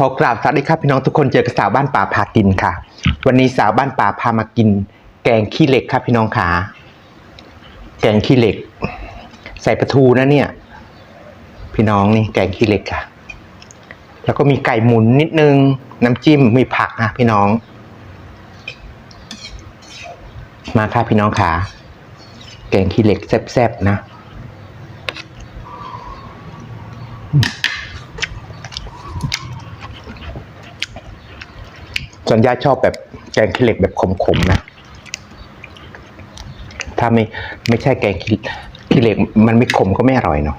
ขอกราบสวัสดีครับพี่น้องทุกคนเจอกับสาวบ้านป่าพากินค่ะ วันนี้สาวบ้านป่าพามากิน แกงขี้เหล็กครับพี่น้องขาแกงขี้เหล็ก ใส่ปลาทูนะเนี่ย พี่น้องนี่แกงขี้เหล็กค่ะ แล้วก็มีไก่หมุนนิดนึง น้ำจิ้มมีผักนะพี่น้อง มาค่ะพี่น้องขาแกงขี้เหล็กแซ่บๆนะ ส่วนย่าชอบแบบแกงขี้เหล็กแบบขมๆนะ ถ้าไม่ไม่ใช่แกงขี้เหล็กมันไม่ขมก็ไม่อร่อยเนาะ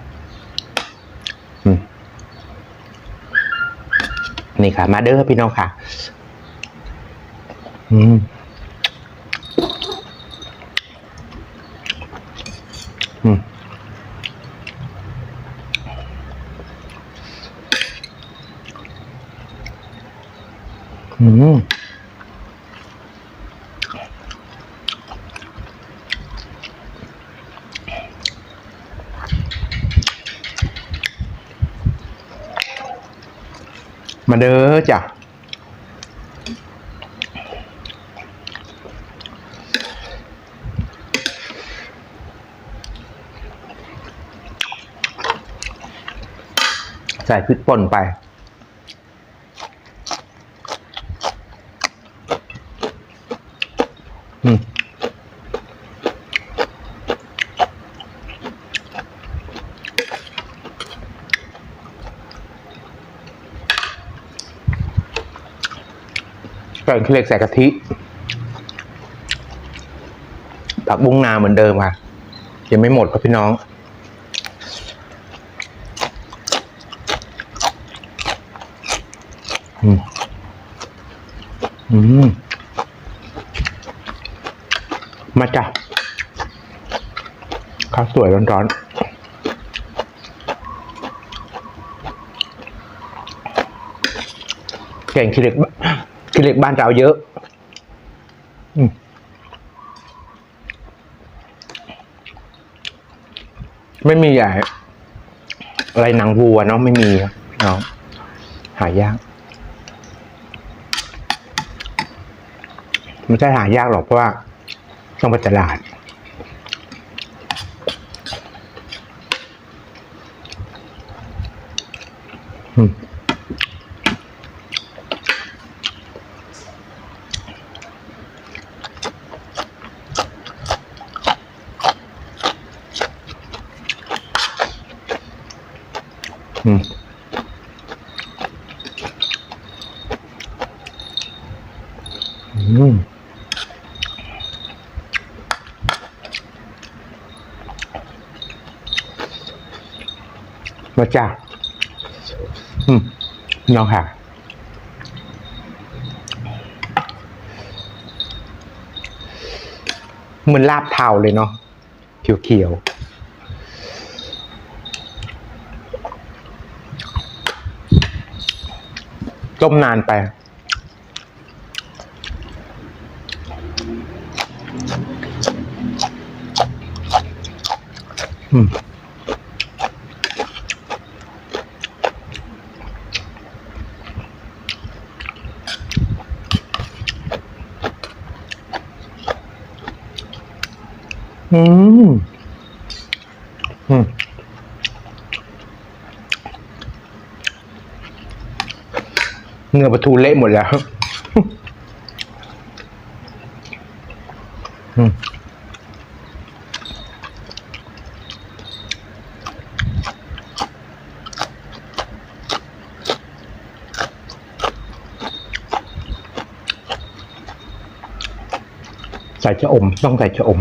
นี่ค่ะ มาเด้อพี่น้องค่ะ อืม อืมมาเด้อจ้ะใส่พริกป่นไป แกงขี้เหล็กใส่กะทิ ผักบุ้งนาเหมือนเดิมค่ะ ยังไม่หมดครับพี่น้องอืมอืมมาจ้ะข้าวสวยร้อนๆแกงขี้เหล็ก บขี้เหล็กบ้านเราเยอะอืมไม่มีใหญ่อะไรหนังวัวเนาะไม่มีครับเนาะหายากไม่ใช่หายากหรอกเพราะว่าต้องไปตลาดอืม มาจ้าอืมน้องค่ะเหมือนลาบเทาเลยเนาะเขียวๆต้มนานไป อืมอืม อืมเนื้อปลาทูเละหมดแล้ว อืม ใส่ชะอม ต้องใส่ชะอม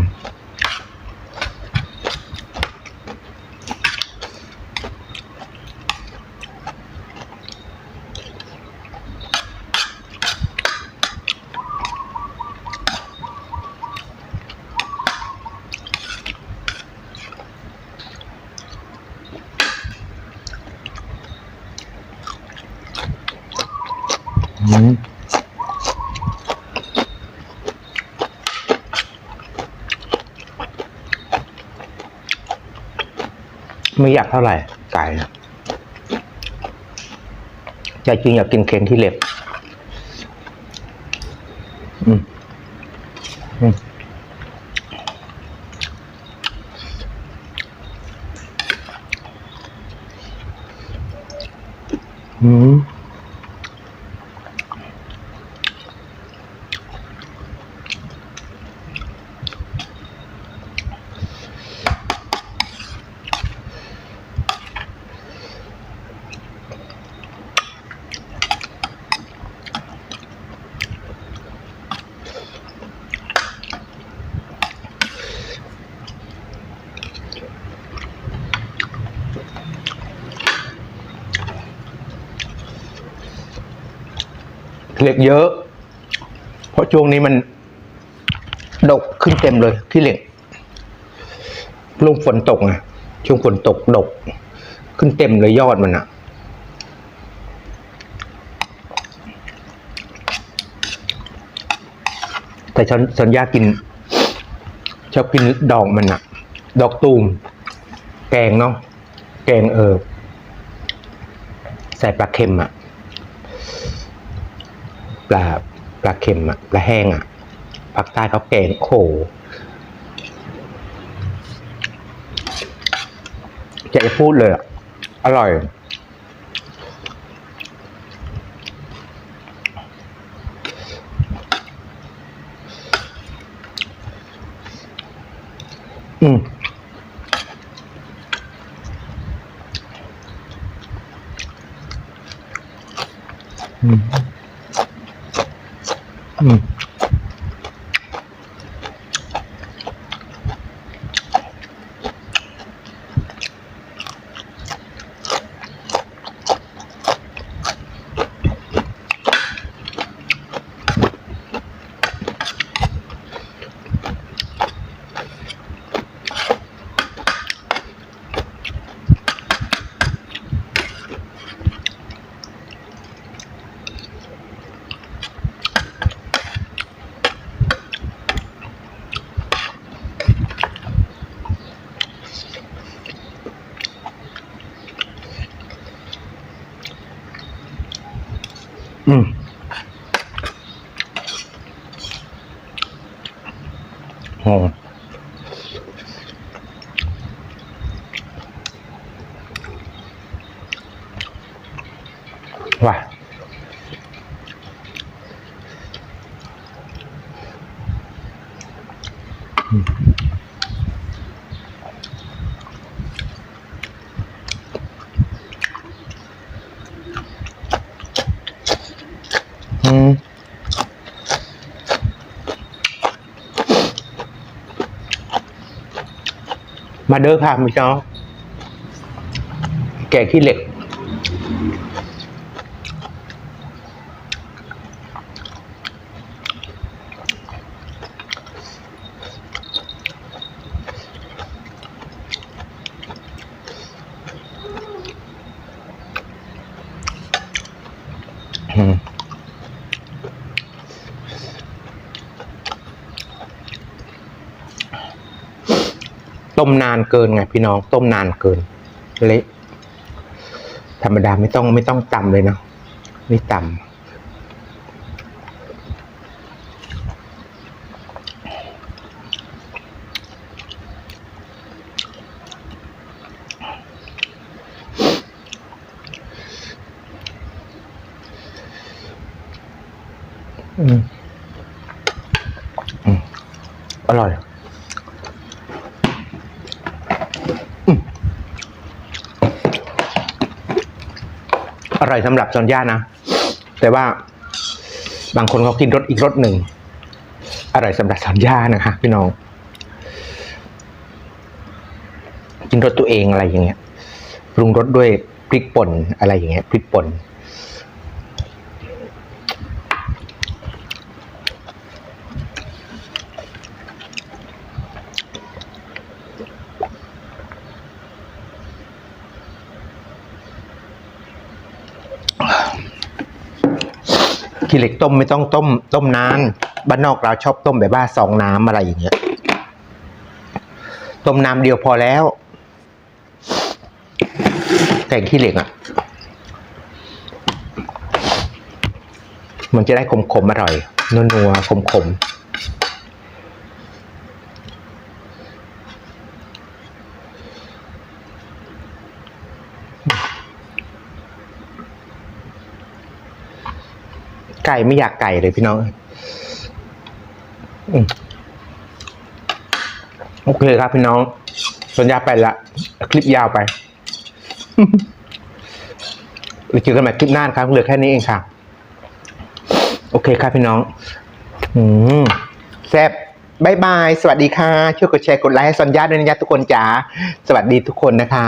อืม ไม่อยากเท่าไหร่ไก่นะจริงอยากกินเค็งที่เหล็กอืมอืมอืม เหล็กเยอะ เพราะช่วงนี้มัน ดกขึ้นเต็มเลยที่เหล็กลงฝนตกไงช่วงฝนตกดก ขึ้นเต็มเลยยอดมันอะแต่ฉันฉันอยากกินชอบกินดอกมันอะดอกตูม แกงเนาะแกงเออใส่ปลาเค็มอะ ปลาปลาเค็มอะปลาแห้งอะภาคใต้เขาแกงโอ้โหจะจะพูดเลยอร่อย อืมอืม อื มอืม โอ้ว่ะอืมอืม มาเด้อค่ะพี่น้องแกงขี้เหล็ก ต้มนานเกินไงพี่น้องต้มนานเกินเละธรรมดาไม่ต้องไม่ต้องตำเลยเนาะไม่ตำอืมอร่อย อร่อยสำหรับซอนย่านะ แต่ว่าบางคนเขากินรสอีกรสหนึ่ง อร่อยสำหรับซอนย่านะคะพี่น้อง กินรสตัวเองอะไรอย่างเงี้ยปรุงรสด้วยพริกป่นอะไรอย่างเงี้ยพริกป่น ขี้เหล็กต้มไม่ต้องต้ม ต้มนานบ้านนอกเราชอบต้มแบบว่าสองน้ำอะไรอย่างเงี้ย ต้มน้ำเดียวพอแล้ว แต่งขี้เหล็กอะ มันจะได้ขมๆอร่อยนัวๆขมๆ ไก่ไม่อยากไก่เลยพี่น้องโอเคครับพี่น้อง สัญญาไปละ คลิปยาวไปไปเจอกันใหม่คลิปหน้าครับเหลือแค่นี้เองค่ะ โอเคครับพี่น้องอืมแซ่บบายบาย สวัสดีค่ะ ช่วยกดแชร์กดไลค์ให้สัญญาด้วยนะจ๊ะทุกคนจ๋า สวัสดีทุกคนนะคะ